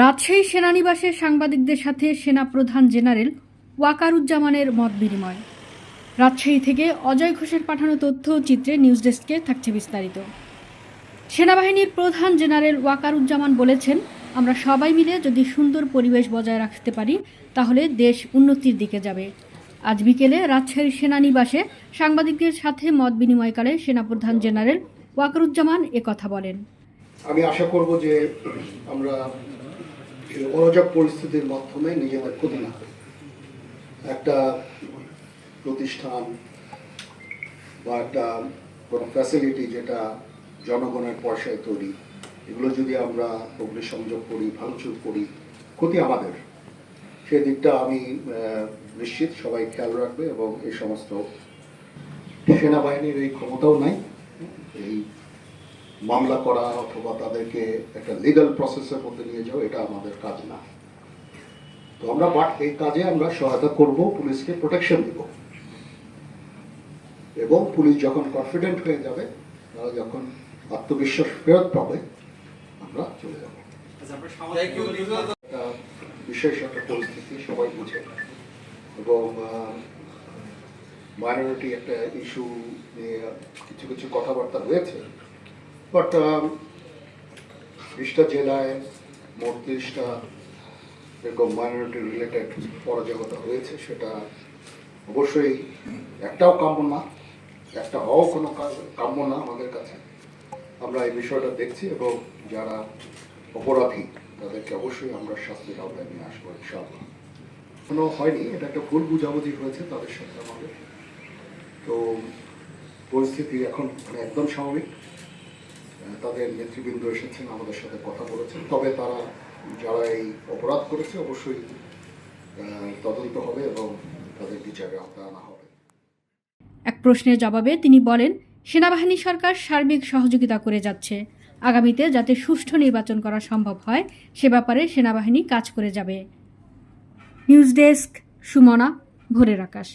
রাজশাহী সেনানিবাসে সাংবাদিকদের সাথে সেনাপ্রধান জেনারেল ওয়াকারুজ্জামানের মত বিনিময়। রাজশাহী থেকে অজয় ঘোষের পাঠানো তথ্য চিত্রে নিউজ ডেস্কে থাকছে বিস্তারিত। সেনাবাহিনীর প্রধান জেনারেল ওয়াকারুজ্জামান বলেছেন, আমরা সবাই মিলে যদি সুন্দর পরিবেশ বজায় রাখতে পারি, তাহলে দেশ উন্নতির দিকে যাবে। আজ বিকেলে রাজশাহীর সেনানিবাসে সাংবাদিকদের সাথে মত বিনিময়কালে সেনাপ্রধান জেনারেল ওয়াকারুজ্জামান একথা বলেন। আমি আশা করব যে আমরা অরাজক পরিস্থিতির মাধ্যমে নিজেদের ক্ষতি না। একটা প্রতিষ্ঠান বা একটা কোনো ফ্যাসিলিটি যেটা জনগণের পয়সায় তৈরি, এগুলো যদি আমরা অগ্নিসংযোগ করি, ভাঙচুর করি, ক্ষতি আমাদের সেই দিকটা আমি নিশ্চিত সবাই খেয়াল রাখবে এবং এই সমস্ত সেনাবাহিনীর এই ক্ষমতাও নাই এই মামলা করা অথবা তাদেরকে একটা লিগাল প্রসেসের মধ্যে নিয়ে যাওয়া এটা আমাদের কাজ না। তো আমরা বাট এই কাজে আমরা সহায়তা করব পুলিশকে প্রোটেকশন দেব। এবং পুলিশ যখন কনফিডেন্ট হয়ে যাবে তারা যখন আত্মবিশ্বাস ফেরত পাবে আমরা চলে যাব। বিশেষ একটা পরিস্থিতি সবাই বুঝে। এবং মাইনরিটি একটা ইস্যু নিয়ে কিছু কিছু কথাবার্তা হয়েছে বাট বিশটা জেলায় মোট তিরিশটা এরকম মাইনরিটি রিলেটেড পরাজয়তা হয়েছে, সেটা অবশ্যই একটাও কাম্য না একটা হওয়াও কোনো কাম্য না আমাদের কাছে। আমরা এই বিষয়টা দেখছি এবং যারা অপরাধী, তাদেরকে অবশ্যই আমরা শাস্তির আওতায় নিয়ে আসব, ইনশাআল্লাহ। কোনো হয়নি, এটা একটা ভুল বুঝাবুঝি হয়েছে তাদের সাথে আমাদের। তো, পরিস্থিতি এখন মানে একদম স্বাভাবিক। তাদের নেতৃবৃন্দ এসেছেন, আমাদের সাথে কথা বলেছেন। তবে তারা যারা এই অপরাধ করেছে, অবশ্যই তদন্ত হবে এবং তাদের বিচারে আওতায় আনা হবে। এক প্রশ্নের জবাবে তিনি বলেন, সেনাবাহিনী সরকার সার্বিক সহযোগিতা করে যাচ্ছে। আগামীতে যাতে সুষ্ঠু নির্বাচন করা সম্ভব হয়, সে ব্যাপারে সেনাবাহিনী কাজ করে যাবে। নিউজ ডেস্ক, সুমনা, ভোরের আকাশ।